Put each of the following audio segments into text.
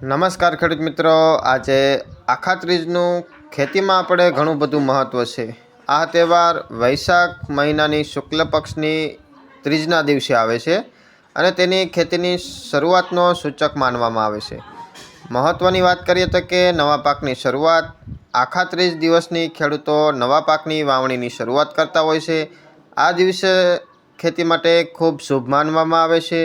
નમસ્કાર ખેડૂત મિત્રો. આજે આખા ત્રીજનું ખેતીમાં આપણે ઘણું બધું મહત્ત્વ છે. આ તહેવાર વૈશાખ મહિનાની શુક્લ પક્ષની ત્રીજના દિવસે આવે છે અને તેની ખેતીની શરૂઆતનો સૂચક માનવામાં આવે છે. મહત્ત્વની વાત કરીએ તો કે નવા પાકની શરૂઆત, આખા ત્રીજ દિવસની ખેડૂતો નવા પાકની વાવણીની શરૂઆત કરતા હોય છે. આ દિવસે ખેતી માટે ખૂબ શુભ માનવામાં આવે છે.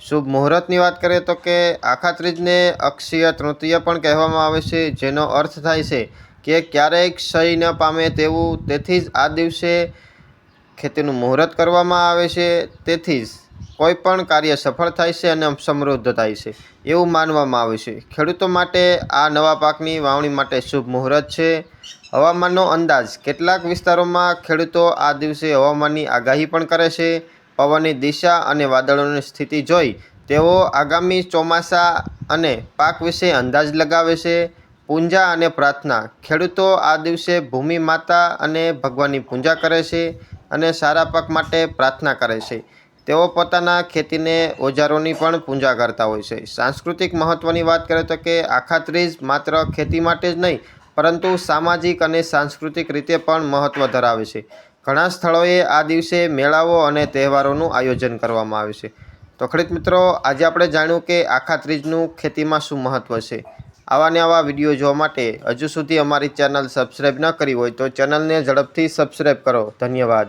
શુભ મુહૂર્તની વાત કરીએ તો કે આખા ત્રીજને અક્ષય તૃતીય પણ કહેવામાં આવે છે, જેનો અર્થ થાય છે કે ક્યારેય ક્ષય ન પામે તેવું. તેથી જ આ દિવસે ખેતીનું મુહૂર્ત કરવામાં આવે છે. તેથી જ કોઈ પણ કાર્ય સફળ થાય છે અને સમૃદ્ધ થાય છે એવું માનવામાં આવે છે. ખેડૂતો માટે આ નવા પાકની વાવણી માટે શુભ મુહૂર્ત છે. હવામાનનો અંદાજ. કેટલાક વિસ્તારોમાં ખેડૂતો આ દિવસે હવામાનની આગાહી પણ કરે છે. પવનની દિશા અને વાદળોની સ્થિતિ જોઈ, તેઓ આગામી ચોમાસા અને પાક વિશે અંદાજ લગાવે છે. પૂંજા અને પ્રાર્થના. ખેડૂતો આ દિવસે ભૂમિ માતા અને ભગવાનની પૂજા કરે છે અને સારા પાક માટે પ્રાર્થના કરે છે. તેઓ પોતાના ખેતીને ઓજારોની પણ પૂજા કરતા હોય છે. સાંસ્કૃતિક મહત્ત્વની વાત કરીએ તો કે આખા ત્રીજ માત્ર ખેતી માટે જ નહીં, પરંતુ સામાજિક અને સાંસ્કૃતિક રીતે પણ મહત્ત્વ ધરાવે છે. ઘણા સ્થળોએ આ દિવસે મેળાઓ અને તહેવારોનું આયોજન કરવામાં આવે છે. તો ખરીદ મિત્રો, આજે આપણે જાણ્યું કે આખા ત્રીજનું ખેતીમાં શું મહત્ત્વ છે. આવા ને આવા વીડિયો જોવા માટે હજુ સુધી અમારી ચેનલ સબસ્ક્રાઈબ ન કરી હોય તો ચેનલને ઝડપથી સબસ્ક્રાઈબ કરો. ધન્યવાદ.